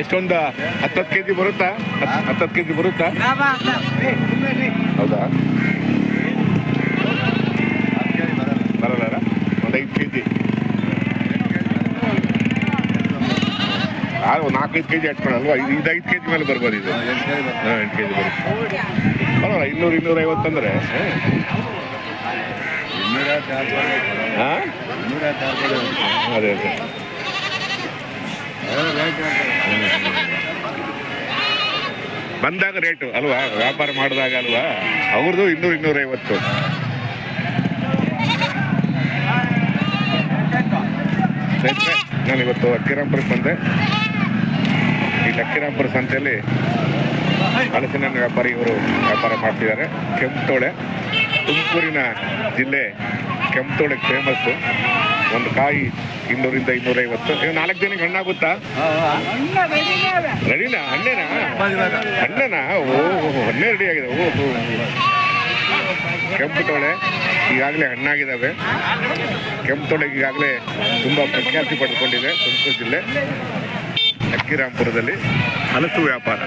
ಎಷ್ಟೊಂದು ಹತ್ತತ್ತು K G ಬರುತ್ತಾ? ಹತ್ತು ಹತ್ತತ್ತು ಕೆ ಜಿ ಬರುತ್ತಾ? ಹೌದಾ? ಬರಲ್ಲ ಒಂದು ಐದು ಕೆ ಜಿ ಒಂದು ನಾಲ್ಕೈದು ಕೆ ಜಿ ಅಟ್ಕೊಳಲ್ವಾ ಇದು ಇದು ಐದು ಕೆ ಜಿ ಮೇಲೆ ಬರ್ಬೋದು ಇದು. ಹಾಂ ಎಂಟು ಕೆ ಜಿ ಬರುತ್ತೆ. ಬರೋಲ್ಲ ಇನ್ನೂರು ಇನ್ನೂರ ಐವತ್ತಂದ್ರೆ ಹಾಂ ಅದೇ ಅದೇ. ಬಂದಾಗ ರೇಟು ಅಲ್ವಾ? ವ್ಯಾಪಾರ ಮಾಡಿದಾಗ ಅಲ್ವಾ? ಅವ್ರದ್ದು ಇನ್ನೂರು ಇನ್ನೂರೈವತ್ತು. ಸ್ನೇಹಿತರೆ ನಾನು ಇವತ್ತು ಅಕ್ಕಿರಾಂಪುರಕ್ಕೆ ಬಂದೆ. ಈ ಅಕ್ಕಿರಾಂಪುರ ಸಂತೆಯಲ್ಲಿ ಹಲಸಿನ ವ್ಯಾಪಾರಿ ಇವರು ವ್ಯಾಪಾರ ಮಾಡ್ತಿದ್ದಾರೆ. ಕೆಂಪತೋಳೆ, ತುಮಕೂರಿನ ಜಿಲ್ಲೆ ಕೆಂಪುತೋಳೆಗೆ ಫೇಮಸ್ಸು ಒಂದು ಕಾಯಿ ಇನ್ನೂರಿಂದ ಇನ್ನೂರೈವತ್ತು. ನೀವು ನಾಲ್ಕು ದಿನಕ್ಕೆ ಹಣ್ಣಾಗುತ್ತಾ? ರೆಡಿನಾ ಹಣ್ಣೇನಾ? ಹಣ್ಣೇನಾ? ಓ ಹಣ್ಣೇ ರೆಡಿ ಆಗಿದೆ. ಓ ಕೆಂಪು ತೊಳೆ ಈಗಾಗಲೇ ಹಣ್ಣಾಗಿದ್ದಾವೆ. ಕೆಂಪು ತೋಳೆ ಈಗಾಗಲೇ ತುಂಬ ಪ್ರಖ್ಯಾತಿ ಪಡೆದುಕೊಂಡಿದೆ ತುಮಕೂರು ಜಿಲ್ಲೆ. ಅಕ್ಕಿರಾಂಪುರದಲ್ಲಿ ಹಲಸು ವ್ಯಾಪಾರ.